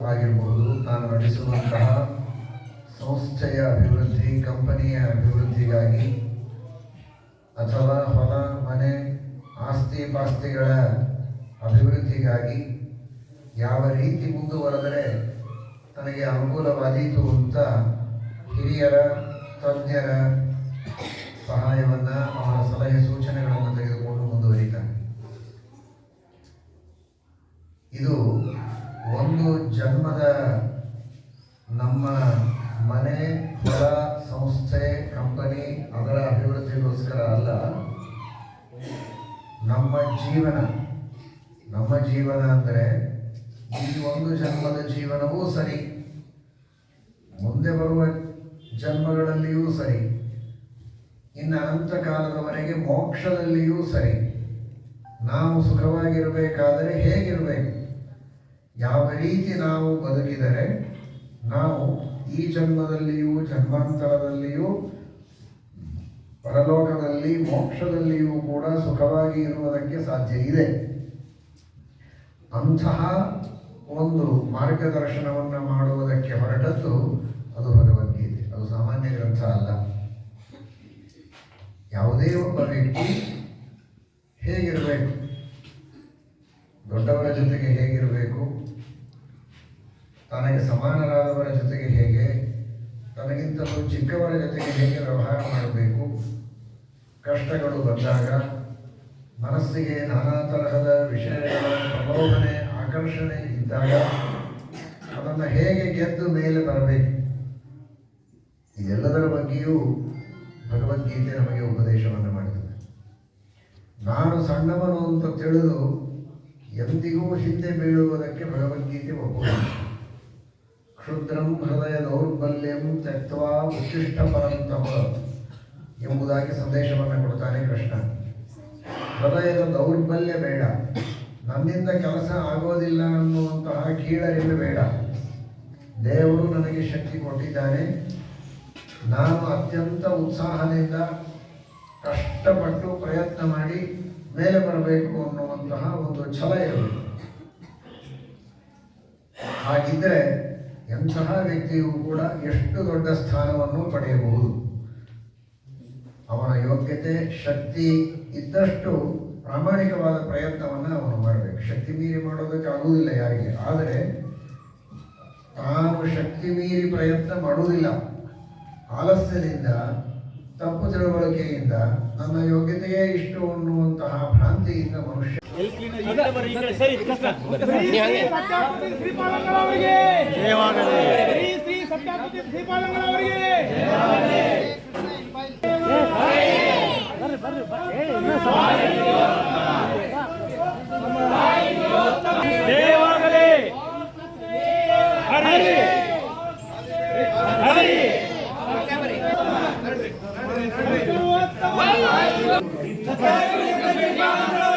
ಆಗಿರಬಹುದು ನಾನು ನಡೆಸುವಂತಹ ಸಂಸ್ಥೆಯ ಅಭಿವೃದ್ಧಿ, ಕಂಪನಿಯ ಅಭಿವೃದ್ಧಿಗಾಗಿ ಅಥವಾ ಹೊಲ, ಮನೆ, ಆಸ್ತಿ ಪಾಸ್ತಿಗಳ ಅಭಿವೃದ್ಧಿಗಾಗಿ ಯಾವ ರೀತಿ ಮುಂದುವರೆದರೆ ತನಗೆ ಅನುಕೂಲವಾದೀತು ಅಂತ ಹಿರಿಯರ, ತಜ್ಞರ ಸಹಾಯವನ್ನು ಅವರ ಸಲಹೆ ಸೂಚನೆಗಳನ್ನು ತೆಗೆದುಕೊಂಡು ಮುಂದುವರಿತಾನೆ ಇದು ಒಂದು ಜನ್ಮದ ನಮ್ಮ ಮನೆ, ಹೊಲ, ಸಂಸ್ಥೆ, ಕಂಪನಿ, ಅದರ ಅಭಿವೃದ್ಧಿಗೋಸ್ಕರ ಅಲ್ಲ, ನಮ್ಮ ಜೀವನ. ನಮ್ಮ ಜೀವನ ಅಂದರೆ ಈ ಒಂದು ಜನ್ಮದ ಜೀವನವೂ ಸರಿ. ಮುಂದೆ ಬರುವ ಜನ್ಮಗಳಲ್ಲಿಯೂ ಸರಿ. ಇನ್ನು ಅನಂತ ಕಾಲದವರೆಗೆ ಮೋಕ್ಷದಲ್ಲಿಯೂ ಸರಿ. ನಾವು ಸುಖವಾಗಿರಬೇಕಾದರೆ ಹೇಗಿರಬೇಕು? ಯಾವ ರೀತಿ ನಾವು ಬದುಕಿದರೆ ನಾವು ಈ ಜನ್ಮದಲ್ಲಿಯೂ, ಜನ್ಮಾಂತರದಲ್ಲಿಯೂ, ಪರಲೋಕದಲ್ಲಿ, ಮೋಕ್ಷದಲ್ಲಿಯೂ ಕೂಡ ಸುಖವಾಗಿ ಇರುವುದಕ್ಕೆ ಸಾಧ್ಯ ಇದೆ. ಅಂತಹ ಒಂದು ಮಾರ್ಗದರ್ಶನವನ್ನು ಮಾಡುವುದಕ್ಕೆ ಹೊರಟದ್ದು ಅದು ಭಗವದ್ಗೀತೆ. ಅದು ಸಾಮಾನ್ಯ ಗ್ರಂಥ ಅಲ್ಲ. ಯಾವುದೇ ಒಬ್ಬ ವ್ಯಕ್ತಿ ಹೇಗಿರಬೇಕು ದೊಡ್ಡವರ ಜೊತೆಗೆ ಹೇಗಿರಬೇಕು ತನಗೆ ಸಮಾನರಾದವರ ಜೊತೆಗೆ ಹೇಗೆ? ತನಗಿಂತಲೂ ಚಿಕ್ಕವರ ಜೊತೆಗೆ ಹೇಗೆ ವ್ಯವಹಾರ ಮಾಡಬೇಕು? ಕಷ್ಟಗಳು ಬಂದಾಗ ಮನಸ್ಸಿಗೆ ನಾನಾ ತರಹದ ವಿಷಯಗಳ ಪ್ರಲೋಭನೆ, ಆಕರ್ಷಣೆ ಇದ್ದಾಗ ಅದನ್ನು ಹೇಗೆ ಗೆದ್ದು ಮೇಲೆ ಬರಬೇಕು? ಇದೆಲ್ಲದರ ಬಗ್ಗೆಯೂ ಭಗವದ್ಗೀತೆ ನಮಗೆ ಉಪದೇಶವನ್ನು ಮಾಡುತ್ತದೆ ನಾನು ಸಣ್ಣವನು ಅಂತ ತಿಳಿದು ಎಂದಿಗೂ ಹಿಂದೆ ಬೀಳುವುದಕ್ಕೆ ಭಗವದ್ಗೀತೆ ಒಪ್ಪುವುದಿಲ್ಲ. ಕ್ಷುದ್ರಂ ಹೃದಯ ದೌರ್ಬಲ್ಯಂ ತತ್ವಾ ಪರಂತಮ ಎಂಬುದಾಗಿ ಸಂದೇಶವನ್ನು ಕೊಡ್ತಾನೆ ಕೃಷ್ಣ. ಹೃದಯದ ದೌರ್ಬಲ್ಯ ಬೇಡ. ನನ್ನಿಂದ ಕೆಲಸ ಆಗೋದಿಲ್ಲ ಅನ್ನುವಂತಹ ಕೀಳರಿಮೆ ಬೇಡ. ದೇವರು ನನಗೆ ಶಕ್ತಿ ಕೊಟ್ಟಿದ್ದಾನೆ. ನಾನು ಅತ್ಯಂತ ಉತ್ಸಾಹದಿಂದ ಕಷ್ಟಪಟ್ಟು ಪ್ರಯತ್ನ ಮಾಡಿ ಮೇಲೆ ಬರಬೇಕು ಅನ್ನುವಂತಹ ಒಂದು ಛಲ ಇರಬೇಕು. ಹಾಗಿದ್ದರೆ ಎಂತಹ ವ್ಯಕ್ತಿಯೂ ಕೂಡ ಎಷ್ಟು ದೊಡ್ಡ ಸ್ಥಾನವನ್ನು ಪಡೆಯಬಹುದು? ಅವನ ಯೋಗ್ಯತೆ, ಶಕ್ತಿ ಇದ್ದಷ್ಟು ಪ್ರಾಮಾಣಿಕವಾದ ಪ್ರಯತ್ನವನ್ನು ಅವನು ಮಾಡಬೇಕು. ಶಕ್ತಿ ಮೀರಿ ಮಾಡೋದಕ್ಕೆ ಆಗುವುದಿಲ್ಲ ಯಾರಿಗೆ. ಆದರೆ ತಾನು ಶಕ್ತಿ ಮೀರಿ ಪ್ರಯತ್ನ ಮಾಡುವುದಿಲ್ಲ. ಆಲಸ್ಯದಿಂದ, ತಪ್ಪು ತಿಳುವಳಿಕೆಯಿಂದ ನನ್ನ ಯೋಗ್ಯತೆಯೇ ಇಷ್ಟು ಅನ್ನುವಂತಹ ಭ್ರಾಂತಿಯಿಂದ ಮನುಷ್ಯ ಸತ್ಯಾಪತಿ Thank you.